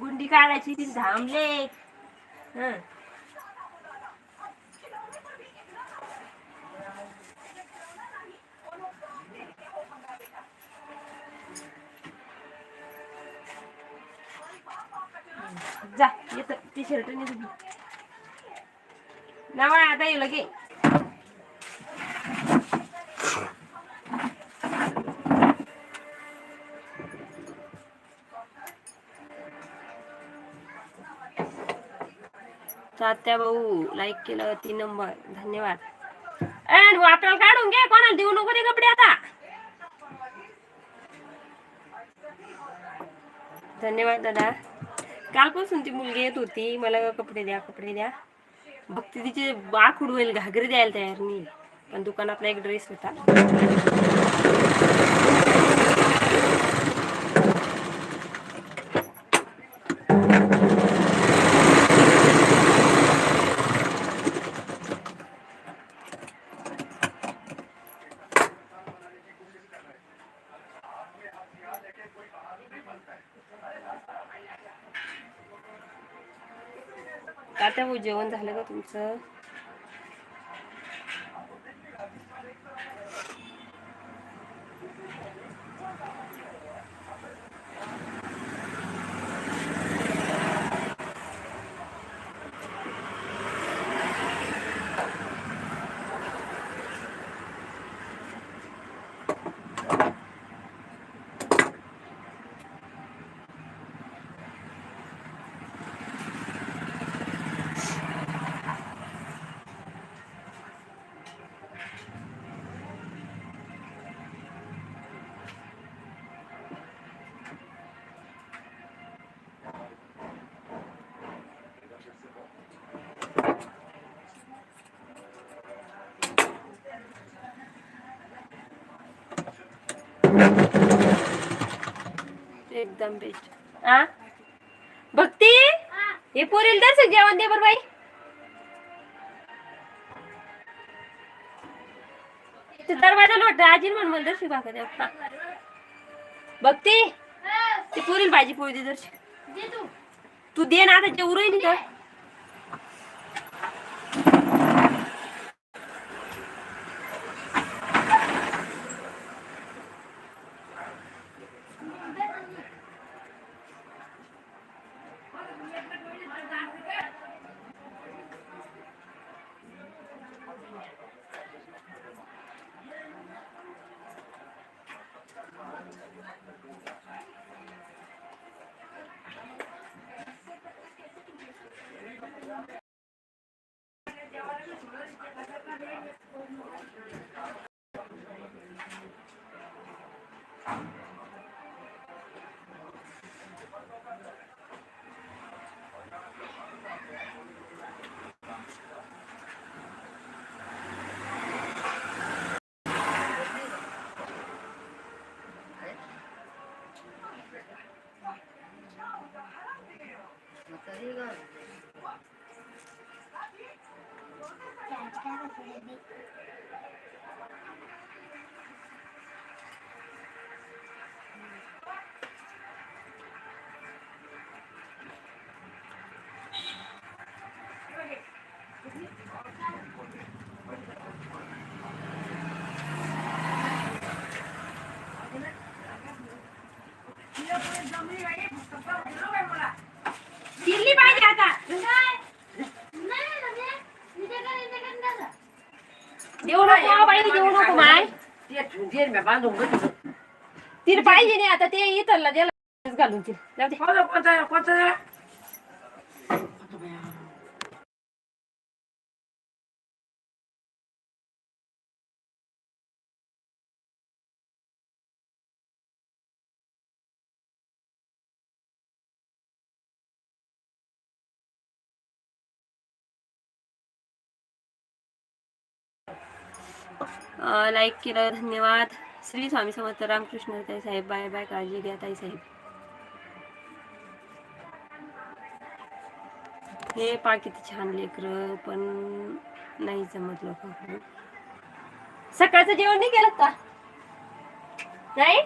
गुंडी काढायची ती हं. जा येत. टी शर्ट नवा आता येऊ लगे. तात्या भाऊ लाईक केलं तीन नंबर. धन्यवाद. अँड आपल्याला काढून घे कोणाला देऊ नको ते कपडे आता. धन्यवाद दादा. कालपासून ती मुलगी येत होती. मला कपडे द्या कपडे द्या. बघते तिचे बाक उडवेल घागरे द्यायला तयार नाही. पण दुकानातला एक ड्रेस होता. तात्या जेवण झालं का तुमचं? एकदम बेस्ट आ? भक्ती? हे पोरील दर्शक जेवण दे बर बाई. ते दरवाजा लोट आजी म्हण मला दर्शक भाकर द्या हा. भक्ती? ते पोरील भाजी पोळी दे दर्शक तू. दे ना आता जेवू राहिली का Gracias. दिल्ली पाहिजे आता देऊ नको बाई देऊ नको माय तिला पाहिजे नाही आता ते इथला त्याला घालून ती जाऊ दे लाईक केलं धन्यवाद. श्री स्वामी समर्थ रामकृष्ण ताई साहेब बाय बाय काळजी घ्या ताई साहेब. हे पा किती छान लेकर पण नाही जमत लोक सकाळचं जेवण नाही केलं का? नाही?